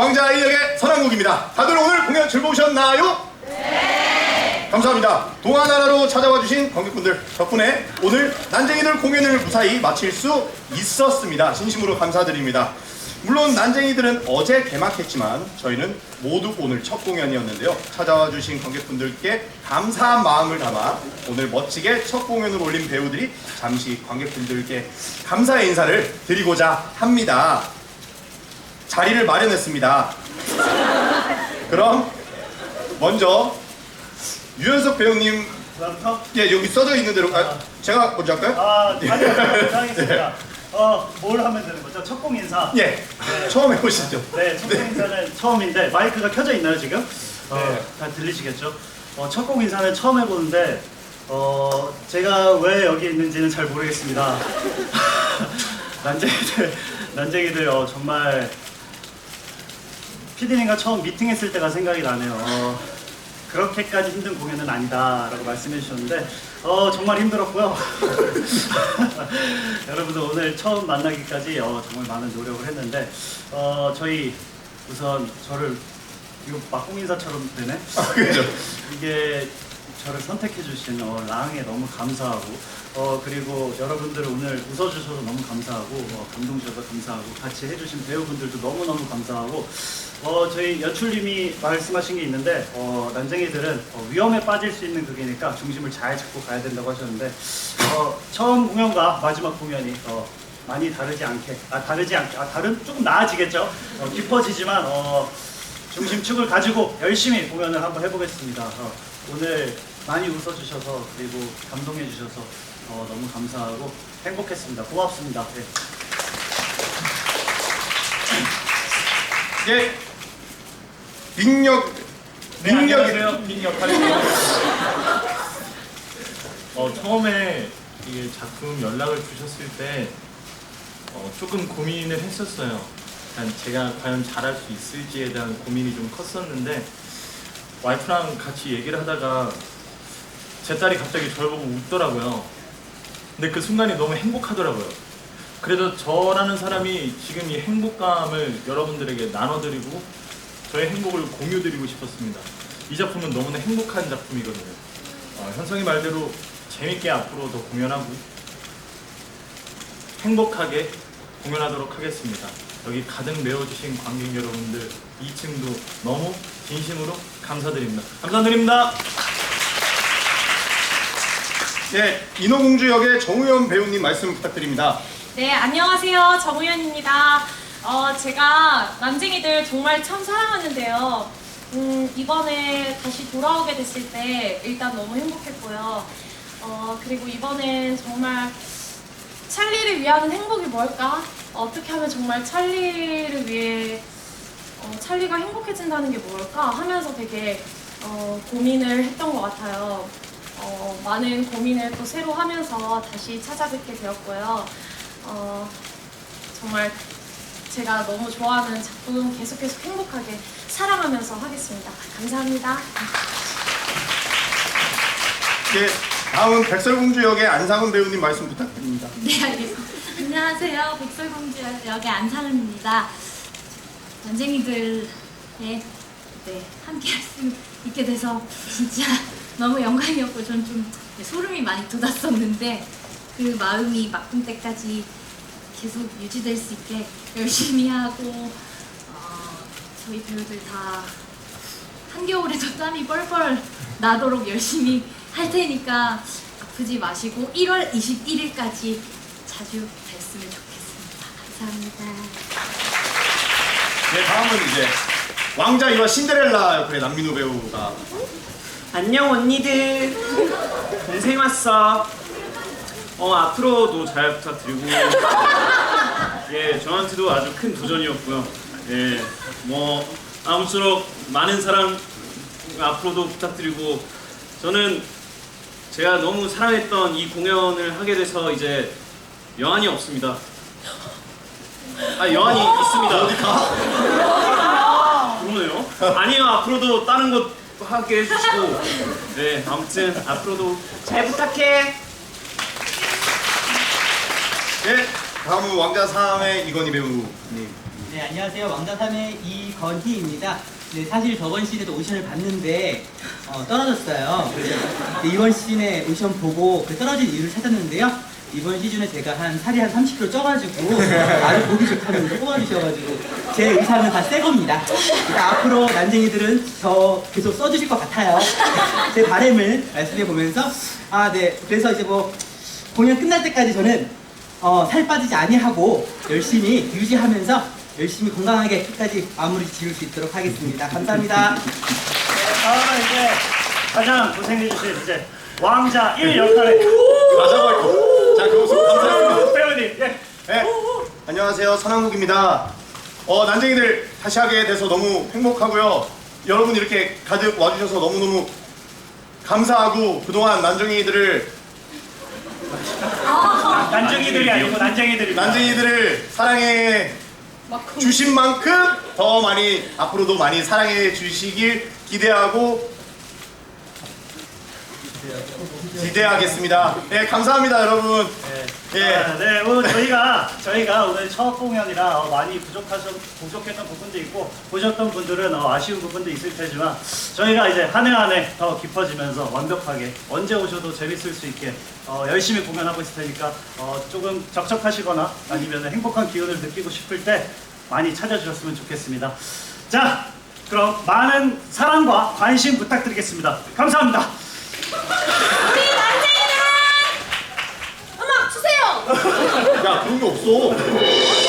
왕자 아이에게 선한국입니다. 다들 오늘 공연 즐거우셨나요? 네. 감사합니다. 동아나라로 찾아와 주신 관객분들 덕분에 오늘 난쟁이들 공연을 무사히 마칠 수 있었습니다. 진심으로 감사드립니다. 물론 난쟁이들은 어제 개막했지만 저희는 모두 오늘 첫 공연이었는데요. 찾아와 주신 관객분들께 감사한 마음을 담아 오늘 멋지게 첫 공연을 올린 배우들이 잠시 관객분들께 감사의 인사를 드리고자 합니다. 자리를 마련했습니다. 그럼 먼저 유연석 배우님 부터 예 여기 써져 있는 대로 아, 제가 먼저 할까요? 아, 아니요, 상했습니다. 어, 뭘 하면 되는 거죠? 첫 공 인사. 예 처음 해보시죠. 네, 첫 공 인사는 처음인데 마이크가 켜져 있나요 지금? 어, 네. 다 들리시겠죠? 어, 첫 공 인사는 처음 해보는데 어, 제가 왜 여기 있는지는 잘 모르겠습니다. 난쟁이들, 난쟁이들 어, 정말 피디님과 처음 미팅했을 때가 생각이 나네요. 어, 그렇게까지 힘든 공연은 아니다라고 말씀해 주셨는데 어, 정말 힘들었고요. 여러분들 오늘 처음 만나기까지 어, 정말 많은 노력을 했는데 어, 저희 우선 저를 이거 막공 인사처럼 되네. 그렇죠. 이게 저를 선택해 주신 어, 랑에 너무 감사하고 어 그리고 여러분들 오늘 웃어주셔서 너무 감사하고 어, 감동 주셔서 감사하고 같이 해주신 배우분들도 너무 너무 감사하고 어 저희 여출님이 말씀하신 게 있는데 어 난쟁이들은 어, 위험에 빠질 수 있는 극이니까 중심을 잘 잡고 가야 된다고 하셨는데 어 처음 공연과 마지막 공연이 어 많이 다르지 않게 아 다르지 않게 아 다른 조금 나아지겠죠 어, 깊어지지만 어 중심축을 가지고 열심히 공연을 한번 해보겠습니다. 어, 오늘 많이 웃어주셔서 그리고 감동해주셔서 어, 너무 감사하고 행복했습니다. 고맙습니다. 네. 예 민력 네, 민력이 안녕하세요. 빈 역할을 어, 처음에 이게 작품 연락을 주셨을 때 어, 조금 고민을 했었어요. 일단 제가 과연 잘할 수 있을지에 대한 고민이 좀 컸었는데 와이프랑 같이 얘기를 하다가 제 딸이 갑자기 저를 보고 웃더라고요. 근데 그 순간이 너무 행복하더라고요. 그래서 저라는 사람이 지금 이 행복감을 여러분들에게 나눠드리고 저의 행복을 공유드리고 싶었습니다. 이 작품은 너무나 행복한 작품이거든요. 어, 현성이 말대로 재밌게 앞으로 더 공연하고 행복하게 공연하도록 하겠습니다. 여기 가득 메워주신 관객 여러분들 2층도 너무 진심으로 감사드립니다. 감사드립니다. 예 인어공주 역의 정우현 배우님 말씀 부탁드립니다. 네, 안녕하세요. 정우현입니다. 어, 제가 난쟁이들 정말 참 사랑하는데요. 음, 이번에 다시 돌아오게 됐을 때 일단 너무 행복했고요. 어, 그리고 이번엔 정말 찰리를 위하는 행복이 뭘까? 어떻게 하면 정말 찰리를 위해 어, 찰리가 행복해진다는 게 뭘까? 하면서 되게 어, 고민을 했던 것 같아요. 어, 많은 고민을 또 새로 하면서 다시 찾아뵙게 되었고요. 어, 정말 제가 너무 좋아하는 작품 계속 계속 행복하게 사랑하면서 하겠습니다. 감사합니다. 예 다음은 백설공주 역의 안상은 배우님 말씀 부탁드립니다. 네, 알겠습니다. 안녕하세요. 백설공주 역의 안상은입니다. 난쟁이들의 네, 함께 할 수 있게 돼서 진짜 너무 영광이었고 전 좀 소름이 많이 돋았었는데 그 마음이 막공 때까지 계속 유지될 수 있게 열심히 하고 어, 저희 배우들 다 한겨울에도 땀이 뻘뻘 나도록 열심히 할 테니까 아프지 마시고 1월 21일까지 자주 뵀으면 좋겠습니다. 감사합니다. 네 다음은 이제 왕자 이와 신데렐라 역할의 남민호 배우가 안녕 언니들. 동생 왔어. 어 앞으로도 잘 부탁드리고. 예 저한테도 아주 큰 도전이었고요. 예뭐 아무쪼록 많은 사랑 앞으로도 부탁드리고 저는 제가 너무 사랑했던 이 공연을 하게 돼서 이제 여한이 없습니다. 아 여한이 있습니다. 어디 가? 그러네요. 아니요 앞으로도 다른 것 하게 해주시고 네 아무튼 앞으로도 잘 부탁해 예 다음은 왕자 3의 이건희 배우님. 네, 안녕하세요. 왕자삼의 이건희입니다. 네, 사실 저번 시즌에도 오디션을 봤는데 어, 떨어졌어요. 그래서 이번 시즌에 오디션 보고 그 떨어진 이유를 찾았는데요. 이번 시즌에 제가 한 살이 한 30kg 쪄가지고 아주 보기 좋다면서 뽑아주셔가지고 제 의상은 다 새 겁니다. 그러니까 앞으로 난쟁이들은 저 계속 써주실 것 같아요. 제 바람을 말씀해 보면서 아, 네. 그래서 이제 뭐 공연 끝날 때까지 저는 어, 살 빠지지 아니하고 열심히 유지하면서 열심히 건강하게 끝까지 마무리 지을 수 있도록 하겠습니다. 감사합니다. 다음은 이제 가장 고생해주신 이제 왕자 1 역할의 가자고 할 거. 자, 그 감사합니다. 배우님. 예. 네. 안녕하세요. 선한국입니다. 어, 난쟁이들 다시 하게 돼서 너무 행복하고요. 여러분 이렇게 가득 와주셔서 너무너무 감사하고 그동안 난쟁이들을 난쟁이들이 아니고 난쟁이들입니다. 난쟁이들을 사랑해 주신 만큼 더 많이 앞으로도 많이 사랑해 주시길 기대하고 기대하겠습니다. 네, 감사합니다, 여러분. 예. 아, 네, 오늘 저희가 저희가 오늘 첫 공연이라 어, 많이 부족하셨 부족했던 부분도 있고 보셨던 분들은 어, 아쉬운 부분도 있을 테지만 저희가 이제 한 해 한 해 더 깊어지면서 완벽하게 언제 오셔도 재밌을 수 있게 어, 열심히 공연하고 있을 테니까 어, 조금 적적하시거나 아니면 행복한 기운을 느끼고 싶을 때 많이 찾아주셨으면 좋겠습니다. 자, 그럼 많은 사랑과 관심 부탁드리겠습니다. 감사합니다. 우리 난쟁이들 음악 주세요. 야, 그런 게 없어.